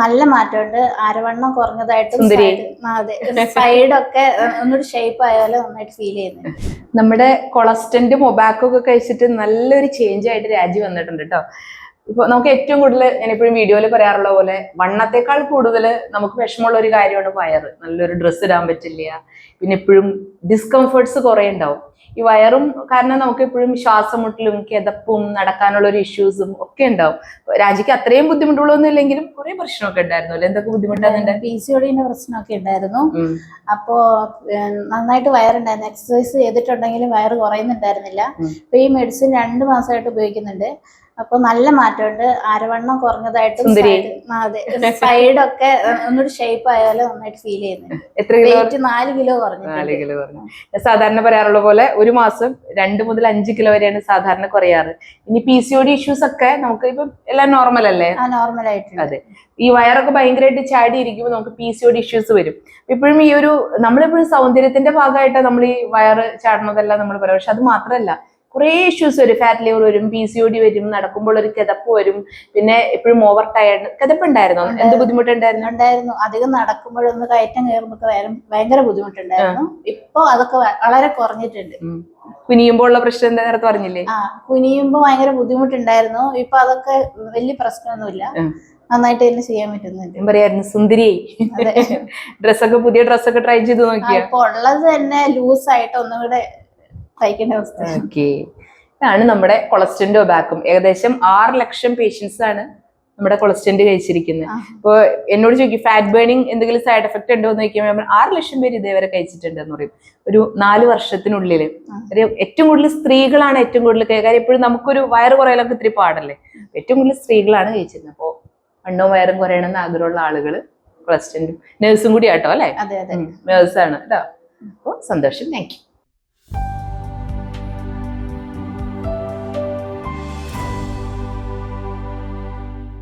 നല്ല മാറ്റമുണ്ട്. ആരവണ്ണം കുറഞ്ഞതായിട്ടും അതെ. സൈഡൊക്കെ ഒന്നൊരു ഷേപ്പ് ആയാലും നന്നായിട്ട് ഫീൽ ചെയ്യുന്നുണ്ട്. നമ്മുടെ കൊളസ്റ്റന്റ് മൊബാക്കോ ഒക്കെ കഴിച്ചിട്ട് നല്ലൊരു ചേഞ്ച് ആയിട്ട് രാജി വന്നിട്ടുണ്ട് കേട്ടോ ഇപ്പൊ നമുക്ക് ഏറ്റവും കൂടുതൽ ഞാൻ എപ്പോഴും വീഡിയോയിൽ പറയാറുള്ള പോലെ വണ്ണത്തെക്കാൾ കൂടുതൽ നമുക്ക് വിഷമമുള്ള ഒരു കാര്യമാണ് വയറ് നല്ലൊരു ഡ്രസ്സ് ഇടാൻ പറ്റില്ല. പിന്നെ എപ്പോഴും ഡിസ്കംഫേർട്സ് കുറെ ഉണ്ടാവും. ഈ വയറും കാരണം നമുക്ക് എപ്പോഴും ശ്വാസം മുട്ടലും കിതപ്പും നടക്കാനുള്ള ഒരു ഇഷ്യൂസും ഒക്കെ ഉണ്ടാവും. രാജിക്ക് അത്രയും ബുദ്ധിമുട്ടുകളൊന്നും ഇല്ലെങ്കിലും കുറെ പ്രശ്നമൊക്കെ ഉണ്ടായിരുന്നു അല്ലെ? എന്തൊക്കെ ബുദ്ധിമുട്ടാണ് പി സി ഒടിന്റെ പ്രശ്നമൊക്കെ ഉണ്ടായിരുന്നു. അപ്പോ നന്നായിട്ട് വയറുണ്ടായിരുന്നു. എക്സസൈസ് ചെയ്തിട്ടുണ്ടെങ്കിലും വയറ് കുറയുന്നുണ്ടായിരുന്നില്ല. ഇപ്പൊ ഈ മെഡിസിൻ രണ്ട് മാസമായിട്ട് ഉപയോഗിക്കുന്നുണ്ട്. അപ്പൊ നല്ല മാറ്റമുണ്ട്. ആരവണ്ണം കുറഞ്ഞതായിട്ടും അതെ. സൈഡൊക്കെ ഒന്നൊരു ഷേപ്പ് ആയാലും നന്നായിട്ട് ഫീൽ ചെയ്യുന്നുണ്ട്. എത്ര കിലോ? നാല് കിലോ നാല് കുറഞ്ഞിട്ടുണ്ട് കിലോ കുറഞ്ഞു. സാധാരണ പറയാറുള്ള പോലെ ഒരു മാസം രണ്ട് മുതൽ അഞ്ച് കിലോ വരെയാണ് സാധാരണ കുറയാറ്. ഇനി P C O D issues ഒക്കെ നമുക്ക് ഇപ്പം എല്ലാം നോർമൽ അല്ലേ? നോർമൽ ആയിട്ട് അതെ. ഈ വയറൊക്കെ ഭയങ്കരമായിട്ട് ചാടി ഇരിക്കുമ്പോൾ നമുക്ക് P C O D issues വരും. ഇപ്പോഴും ഈ ഒരു നമ്മളെപ്പോഴും സൗന്ദര്യത്തിന്റെ ഭാഗമായിട്ട് നമ്മൾ ഈ വയറ് ചാടണതെല്ലാം നമ്മൾ പറയാം പക്ഷെ അത് മാത്രമല്ല കുറേ ഇഷ്യൂസ് വരും. ഫാറ്റ് ലിവർ വരും പി സി ഒ ഡി വരും നടക്കുമ്പോൾ ഒരു കിതപ്പ് വരും. പിന്നെ എപ്പോഴും ഓവർ ടയർഡ് കിതപ്പ് ഉണ്ടായിരുന്നോ. എന്ത് ബുദ്ധിമുട്ടുണ്ടായിരുന്നു? ഉണ്ടായിരുന്നു. അധികം നടക്കുമ്പോഴൊന്ന് കയറ്റം കയറുമ്പോൾ ഭയങ്കര ബുദ്ധിമുട്ടുണ്ടായിരുന്നു. ഇപ്പൊ അതൊക്കെ വളരെ കുറഞ്ഞിട്ടുണ്ട്. കുനിയുമ്പോ കുനിയുമ്പോൾ ഉള്ള പ്രശ്നം എന്താ നേരത്തെ പറഞ്ഞില്ലേ? ആ കുനിയുമ്പോ ഭയങ്കര ബുദ്ധിമുട്ടുണ്ടായിരുന്നു. ഇപ്പൊ അതൊക്കെ വലിയ പ്രശ്നമൊന്നുമില്ല. നന്നായിട്ട് തന്നെ ചെയ്യാൻ പറ്റുന്നുണ്ട്. പറയായിരുന്നു സുന്ദരിയായി അതെ. ഡ്രസ്സൊക്കെ പുതിയ ഡ്രസ്സൊക്കെ ട്രൈ ചെയ്ത് നോക്കിയാ. ഇപ്പൊ ഉള്ളത് തന്നെ ലൂസ് ആയിട്ട് ഒന്നുകൂടെ അവസ്ഥ. ഓക്കെ. ഇതാണ് നമ്മുടെ കൊളസ്ട്രോളിന്റെ ബാക്കും. ഏകദേശം ആറ് ലക്ഷം പേഷ്യൻസ് ആണ് നമ്മുടെ കൊളസ്ട്രോൾ കഴിച്ചിരിക്കുന്നത്. അപ്പോൾ എന്നോട് ചോദിക്കും ഫാറ്റ് ബേണിംഗ് എന്തെങ്കിലും സൈഡ് എഫക്ട് ഉണ്ടോ? എന്ന് ചോദിക്കുമ്പോൾ ആറ് ലക്ഷം പേര് ഇതേവരെ കഴിച്ചിട്ടുണ്ട് എന്ന് പറയും. ഒരു നാല് വർഷത്തിനുള്ളിൽ. ഒരു ഏറ്റവും കൂടുതൽ സ്ത്രീകളാണ് ഏറ്റവും കൂടുതൽ. കാര്യം എപ്പോഴും നമുക്കൊരു വയറ് കുറയലൊക്കെ ഇത്തിരി പാടല്ലേ. ഏറ്റവും കൂടുതൽ സ്ത്രീകളാണ് കഴിച്ചിരുന്നത്. അപ്പോൾ വണ്ണവും വയറും കുറയണമെന്ന് ആഗ്രഹമുള്ള ആളുകൾ കൊളസ്റ്റന്റും നേഴ്സും കൂടി ആട്ടോ അല്ലേ? നേഴ്സാണ് കേട്ടോ അപ്പോൾ സന്തോഷം. Thank you